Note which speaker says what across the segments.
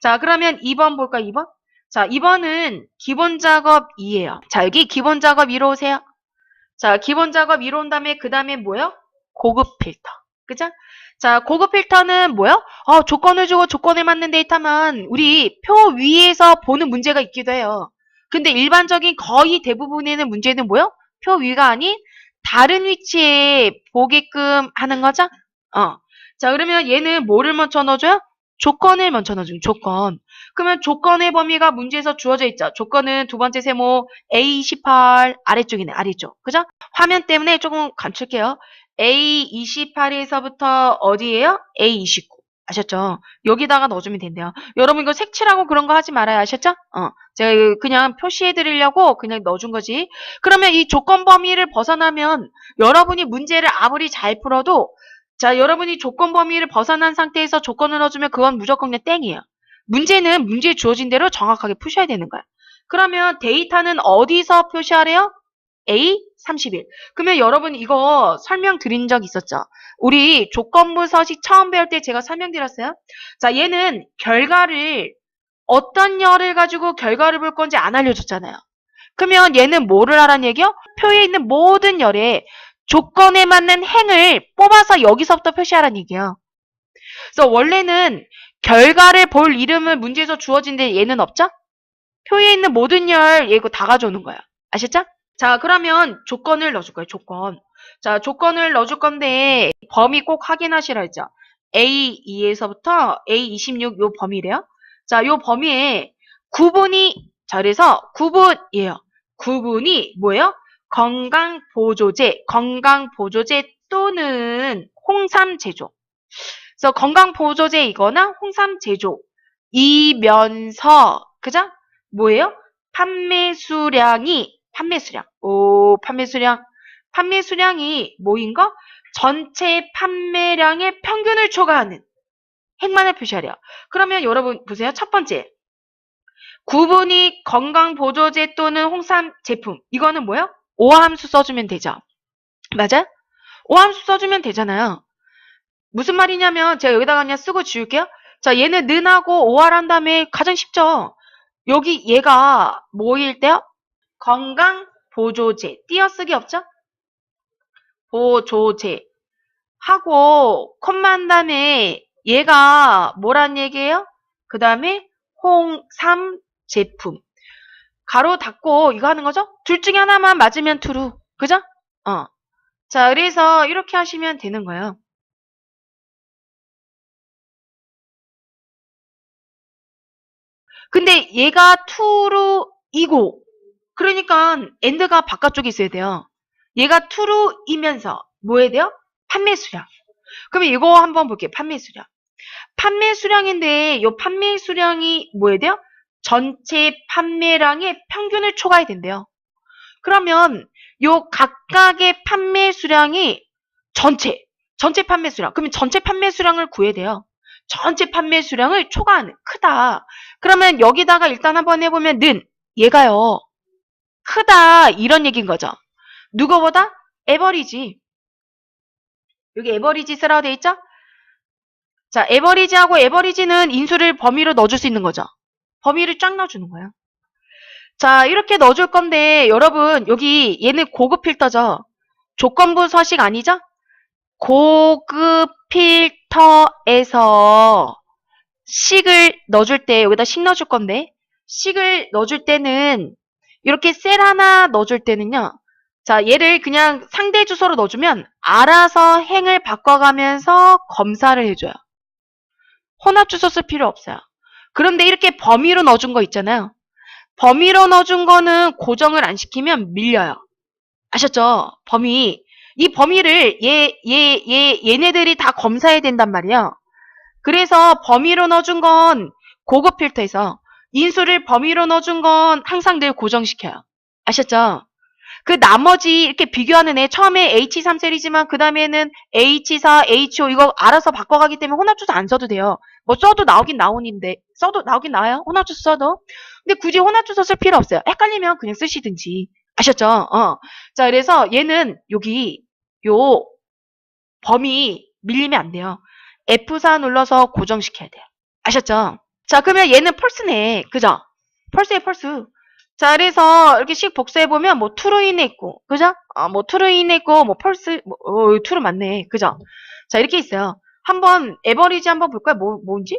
Speaker 1: 자, 그러면 2번 볼까, 2번? 자, 2번은 기본 작업 2예요. 자, 여기 기본 작업 2로 오세요. 자, 기본 작업 2로 온 다음에 그 다음에 뭐요? 고급 필터. 그죠? 자, 고급 필터는 뭐요? 어, 조건을 주고 조건에 맞는 데이터만 우리 표 위에서 보는 문제가 있기도 해요. 근데 일반적인 거의 대부분에는 문제는 뭐요? 표 위가 아닌 다른 위치에 보게끔 하는 거죠? 어. 자, 그러면 얘는 뭐를 먼저 넣어줘요? 조건을 먼저 넣어줘요. 조건. 그러면 조건의 범위가 문제에서 주어져 있죠. 조건은 두 번째 세모 A28 아래쪽이네. 아래쪽. 그죠? 화면 때문에 조금 감출게요. A28에서부터 어디예요? A29. 아셨죠? 여기다가 넣어주면 된대요. 여러분 이거 색칠하고 그런 거 하지 말아요. 아셨죠? 어. 제가 그냥 표시해 드리려고 그냥 넣어준 거지. 그러면 이 조건 범위를 벗어나면 여러분이 문제를 아무리 잘 풀어도 자, 여러분이 조건 범위를 벗어난 상태에서 조건을 넣어주면 그건 무조건 그냥 땡이에요. 문제는 문제에 주어진 대로 정확하게 푸셔야 되는 거야. 그러면 데이터는 어디서 표시하래요? A31. 그러면 여러분 이거 설명드린 적 있었죠? 우리 조건부 서식 처음 배울 때 제가 설명드렸어요. 자, 얘는 결과를 어떤 열을 가지고 결과를 볼 건지 안 알려줬잖아요. 그러면 얘는 뭐를 하라는 얘기요? 표에 있는 모든 열에 조건에 맞는 행을 뽑아서 여기서부터 표시하라는 얘기예요. 그래서 원래는 결과를 볼 이름을 문제에서 주어진데 얘는 없죠? 표에 있는 모든 열얘 이거 다 가져오는 거야. 아셨죠? 자 그러면 조건을 넣어줄 거예요. 조건. 자 조건을 넣어줄 건데 범위 꼭 확인하시라 했죠. A2에서부터 A26 요 범위래요. 자 요 범위에 구분이 자 그래서 구분이에요. 구분이 뭐예요? 건강보조제, 건강보조제 또는 홍삼 제조. 그래서 건강보조제이거나 홍삼 제조. 이면서, 그죠? 뭐예요? 판매 수량이, 판매 수량. 오, 판매 수량. 판매 수량이 뭐인 거? 전체 판매량의 평균을 초과하는 행만을 표시하래요. 그러면 여러분 보세요. 첫 번째. 구분이 건강보조제 또는 홍삼 제품. 이거는 뭐예요? 오함수 써주면 되죠. 맞아? 오함수 써주면 되잖아요. 무슨 말이냐면 제가 여기다가 그냥 쓰고 지울게요. 자, 얘는 는하고 오할한 다음에 가장 쉽죠. 여기 얘가 뭐일 때요? 건강 보조제 띄어쓰기 없죠? 보조제 하고 한 다음에 얘가 뭐란 얘기예요? 그 다음에 홍삼 제품 가로 닫고 이거 하는 거죠? 둘 중에 하나만 맞으면 true. 그죠? 어. 자, 그래서 이렇게 하시면 되는 거예요. 근데 얘가 true이고 그러니까 end가 바깥쪽에 있어야 돼요. 얘가 true이면서 뭐 해야 돼요? 판매 수량. 그러면 이거 한번 볼게요. 판매 수량. 판매 수량인데 이 판매 수량이 뭐 해야 돼요? 전체 판매량의 평균을 초과해야 된대요. 그러면 요 각각의 판매 수량이 전체, 전체 판매 수량. 그러면 전체 판매 수량을 구해야 돼요. 전체 판매 수량을 초과하는, 크다. 그러면 여기다가 일단 한번 해보면 는, 얘가요. 크다. 이런 얘기인 거죠. 누구보다? 에버리지. 여기 에버리지 쓰라고 돼 있죠? 자, 에버리지하고 에버리지는 인수를 범위로 넣어줄 수 있는 거죠. 범위를 쫙 넣어주는 거예요. 자, 이렇게 넣어줄 건데, 여러분, 여기 얘는 고급 필터죠? 조건부 서식 아니죠? 고급 필터에서 식을 넣어줄 때, 여기다 식 넣어줄 건데, 식을 넣어줄 때는, 이렇게 셀 하나 넣어줄 때는요, 자, 얘를 그냥 상대 주소로 넣어주면, 알아서 행을 바꿔가면서 검사를 해줘요. 혼합 주소 쓸 필요 없어요. 그런데 이렇게 범위로 넣어준 거 있잖아요. 범위로 넣어준 거는 고정을 안 시키면 밀려요. 아셨죠? 범위. 이 범위를 얘, 얘, 얘, 얘네들이 다 검사해야 된단 말이에요. 그래서 범위로 넣어준 건 고급 필터에서 인수를 범위로 넣어준 건 항상 늘 고정시켜요. 아셨죠? 그 나머지 이렇게 비교하는 애 처음에 H3 셀이지만 그 다음에는 H4, H5 이거 알아서 바꿔가기 때문에 혼합주소 안 써도 돼요. 뭐 써도 나오긴 나오는데 써도 나오긴 나와요. 혼합주소 써도. 근데 굳이 혼합주소 쓸 필요 없어요. 헷갈리면 그냥 쓰시든지. 아셨죠? 어. 자 그래서 얘는 여기 요 범위 밀리면 안 돼요. F4 눌러서 고정시켜야 돼요. 아셨죠? 자, 그러면 얘는 펄스네. 그죠? 펄스에 펄스. 자, 그래서 이렇게 씩 복사해보면 뭐 투로 인해 있고, 그죠? 어, 뭐 투로 인해 있고, 뭐 펄스, 뭐, 어, 투로 맞네. 그죠? 자, 이렇게 있어요. 한번 에버리지 한번 볼까요? 뭐, 뭔지?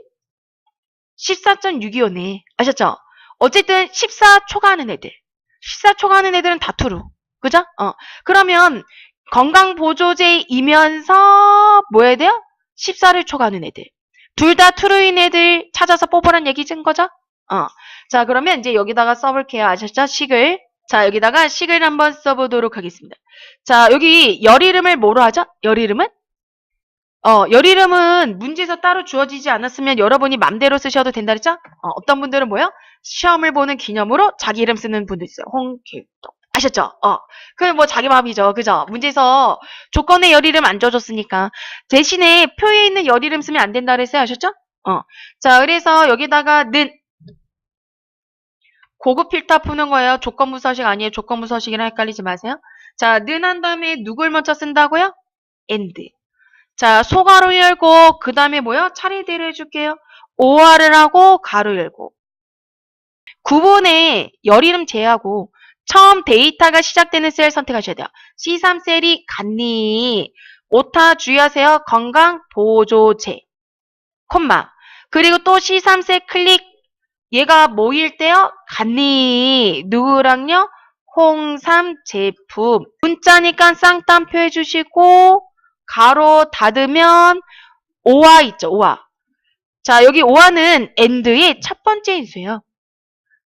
Speaker 1: 14.625네. 아셨죠? 어쨌든 14 초과하는 애들. 14 초과하는 애들은 다 투루. 그죠? 어. 그러면 건강보조제이면서 뭐 해야 돼요? 14를 초과하는 애들. 둘 다 투루인 애들 찾아서 뽑으란 얘기인 거죠? 어. 자, 그러면 이제 여기다가 써볼게요. 아셨죠? 식을. 자, 여기다가 식을 한번 써보도록 하겠습니다. 자, 여기 열 이름을 뭐로 하죠? 열 이름은? 어, 열 이름은 문제에서 따로 주어지지 않았으면 여러분이 맘대로 쓰셔도 된다 그랬죠? 어, 어떤 분들은 뭐요? 시험을 보는 기념으로 자기 이름 쓰는 분도 있어요. 홍길동. 아셨죠? 어. 그뭐 자기 마음이죠. 그죠? 문제에서 조건에 열 이름 안 줘줬으니까. 대신에 표에 있는 열 이름 쓰면 안 된다 그랬어요. 아셨죠? 어. 자, 그래서 여기다가 는 고급 필터 푸는 거예요. 조건부 서식 아니에요. 조건부 서식이랑 헷갈리지 마세요. 자, 는 한 다음에 누굴 먼저 쓴다고요? and. 자, 소가로 열고 그 다음에 뭐요? 차례대로 해줄게요. OR을 하고 가로 열고. 구분에 열 이름 제하고 처음 데이터가 시작되는 셀 선택하셔야 돼요. C3 셀이 같니? 오타 주의하세요. 건강 보조제. 콤마. 그리고 또 C3 셀 클릭. 얘가 뭐일 때요? 같니? 누구랑요? 홍삼 제품. 문자니까 쌍따옴표 해주시고 가로 닫으면 오화 있죠. 오화. 자 여기 오화는 end의 첫 번째 인수예요.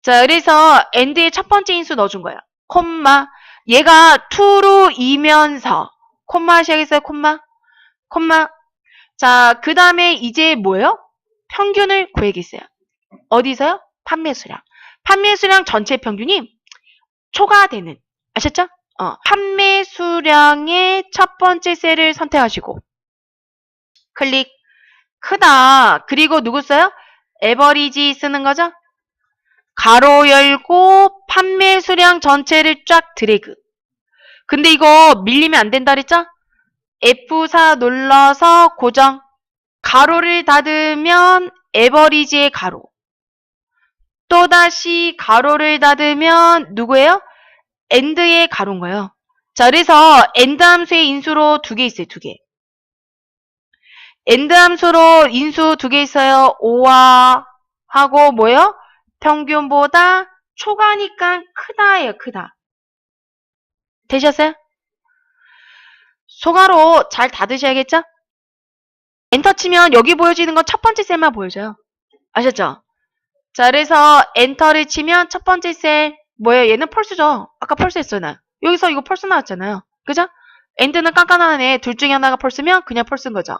Speaker 1: 자, 그래서 end의 첫 번째 인수 넣어준 거야. 콤마. 얘가 to로 이면서 콤마 하셔야겠어요? 콤마. 콤마. 자, 그 다음에 이제 뭐예요? 평균을 구해야겠어요. 어디서요? 판매 수량. 판매 수량 전체 평균이 초과되는. 아셨죠? 어, 판매 수량의 첫 번째 셀을 선택하시고 클릭. 크다. 그리고 누구 써요? 에버리지 쓰는 거죠? 가로 열고 판매 수량 전체를 쫙 드래그. 근데 이거 밀리면 안 된다 그랬죠? F4 눌러서 고정. 가로를 닫으면 에버리지의 가로. 또다시 가로를 닫으면 누구예요? 엔드의 가로인 거예요. 자, 그래서 엔드 함수의 인수로 두 개 있어요. 두 개. 엔드 함수로 인수 두 개 있어요. 5와 하고 뭐예요? 평균보다 초과니까 크다예요. 크다. 되셨어요? 소가로 잘 닫으셔야겠죠? 엔터 치면 여기 보여지는 건 첫 번째 셀만 보여져요. 아셨죠? 자, 그래서 엔터를 치면 첫 번째 셀 뭐예요? 얘는 펄스죠? 아까 펄스 했잖아요. 여기서 이거 펄스 나왔잖아요. 그죠? 엔드는 깐깐하네. 둘 중에 하나가 펄스면 그냥 펄스인 거죠.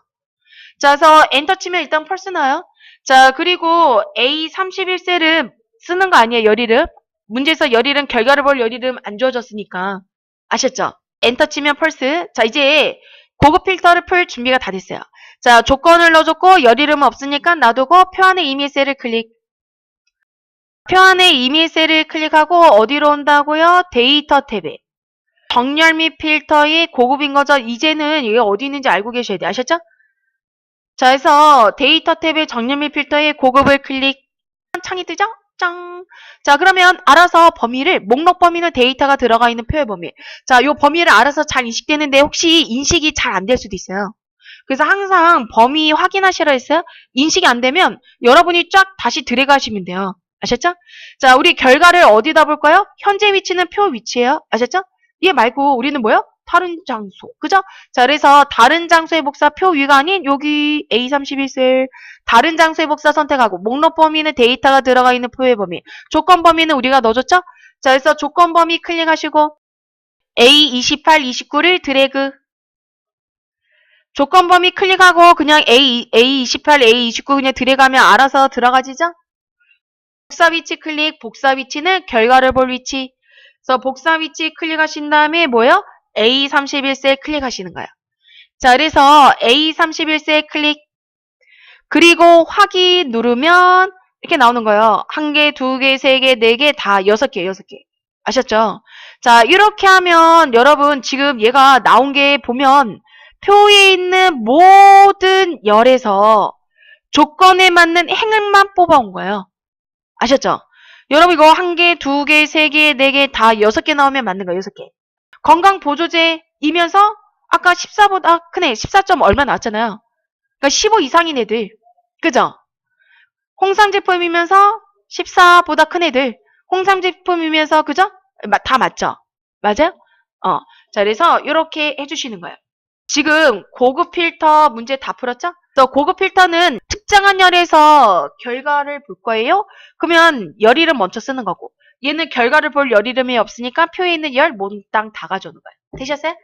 Speaker 1: 자, 그래서 엔터 치면 일단 펄스 나요. 자, 그리고 A31셀은 쓰는 거 아니에요, 열 이름. 문제에서 열 이름, 결과를 볼 열 이름 안 주어졌으니까. 아셨죠? 엔터 치면 펄스. 자, 이제 고급 필터를 풀 준비가 다 됐어요. 자, 조건을 넣어줬고, 열 이름은 없으니까 놔두고, 표 안에 이미 셀을 클릭. 표 안에 이미 셀을 클릭하고, 어디로 온다고요? 데이터 탭에. 정렬 및 필터의 고급인 거죠. 이제는 이게 어디 있는지 알고 계셔야 돼요. 아셨죠? 자, 그래서 데이터 탭의 정렬 및 필터의 고급을 클릭. 창이 뜨죠? 짱. 자, 그러면 알아서 범위를, 목록 범위는 데이터가 들어가 있는 표의 범위. 자, 요 범위를 알아서 잘 인식되는데 혹시 인식이 잘 안 될 수도 있어요. 그래서 항상 범위 확인하시라 했어요. 인식이 안 되면 여러분이 쫙 다시 들어가시면 돼요. 아셨죠? 자, 우리 결과를 어디다 볼까요? 현재 위치는 표 위치예요. 아셨죠? 얘 말고 우리는 뭐요? 다른 장소. 그죠? 자, 그래서 다른 장소의 복사 표 위가 아닌 여기 A31셀 다른 장소의 복사 선택하고 목록 범위는 데이터가 들어가 있는 표의 범위. 조건 범위는 우리가 넣어줬죠? 자, 그래서 조건 범위 클릭하시고 A28, 29를 드래그 조건 범위 클릭하고 그냥 A, A28, A29 그냥 드래그하면 알아서 들어가지죠? 복사 위치 클릭, 복사 위치는 결과를 볼 위치. 그래서 복사 위치 클릭하신 다음에 뭐요? A31셀 클릭하시는 거예요. 자, 그래서 A31셀 클릭. 그리고 확인 누르면 이렇게 나오는 거예요. 한 개, 두 개, 세 개, 네 개, 다 여섯 개, 여섯 개. 아셨죠? 자, 이렇게 하면 여러분 지금 얘가 나온 게 보면 표에 있는 모든 열에서 조건에 맞는 행을만 뽑아온 거예요. 아셨죠? 여러분 이거 한 개, 두 개, 세 개, 네 개, 다 여섯 개 나오면 맞는 거예요. 여섯 개. 건강보조제이면서 아까 14보다 큰 애, 14점 얼마 나왔잖아요. 그러니까 15 이상인 애들. 그죠? 홍삼 제품이면서 14보다 큰 애들. 홍삼 제품이면서 그죠? 마- 다 맞죠? 맞아요? 어. 자, 그래서 이렇게 해주시는 거예요. 지금 고급 필터 문제 다 풀었죠? 그래서 고급 필터는 특정한 열에서 결과를 볼 거예요. 그러면 열 이름 먼저 쓰는 거고 얘는 결과를 볼 열 이름이 없으니까 표에 있는 열 몽땅 다 가져오는 거예요. 되셨어요?